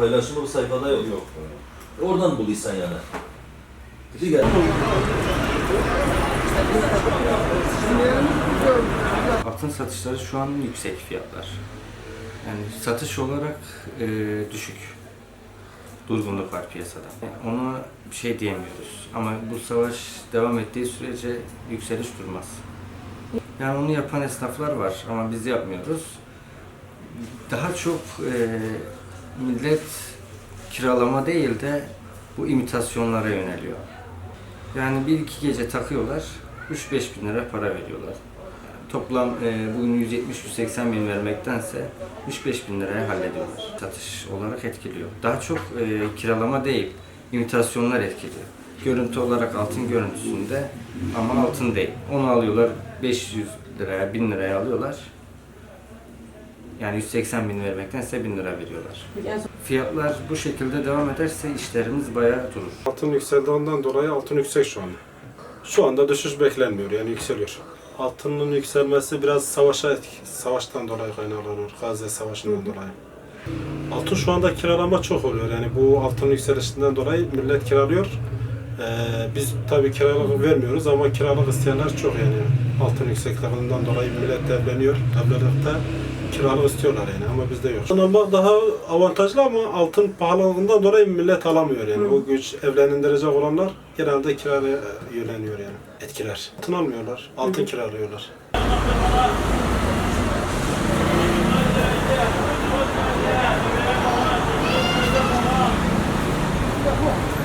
Paylaşımı bu sayfada yok. Yok. E, oradan bulduysan yani. Diğer. Altın satışları şu an yüksek fiyatlar. Yani satış olarak e, düşük. Durgunluk var piyasada. Ona bir şey diyemiyoruz. Ama bu savaş devam ettiği sürece yükseliş durmaz. Yani onu yapan esnaflar var ama biz yapmıyoruz. Daha çok e, millet kiralama değil de bu imitasyonlara yöneliyor. Yani bir iki gece takıyorlar, 3-5 bin lira para veriyorlar. Toplam e, bugün 170-180 bin vermektense 3-5 bin liraya hallediyorlar. Satış olarak etkiliyor. Daha çok e, kiralama değil, imitasyonlar etkiliyor. Görüntü olarak altın görüntüsünde ama altın değil. Onu alıyorlar 500 liraya, 1000 liraya alıyorlar. Yani 180 bin vermektense 1000 lira veriyorlar. Fiyatlar bu şekilde devam ederse işlerimiz bayağı durur. Altın yükseldiğinden dolayı altın yüksek şu anda. Şu anda düşüş beklenmiyor yani yükseliyor. Altının yükselmesi biraz savaşa etki, savaştan dolayı kaynaklanıyor. Gazze Savaşı'ndan dolayı. Altın şu anda kiralama çok oluyor. Yani bu altın yükselişinden dolayı millet kiralıyor. Ee, biz tabii kiralık vermiyoruz ama kiralık isteyenler çok yani. Altın yüksekliğinden dolayı millet evleniyor. Evlilikte kiralık istiyorlar yani ama bizde yok. Anlamak daha avantajlı ama altın pahalılığından dolayı millet alamıyor yani. Hı. O güç evlendirecek olanlar genelde kiraya yöneliyor yani. Etkiler. Altın almıyorlar, altın Hı. kiralıyorlar. Yeah.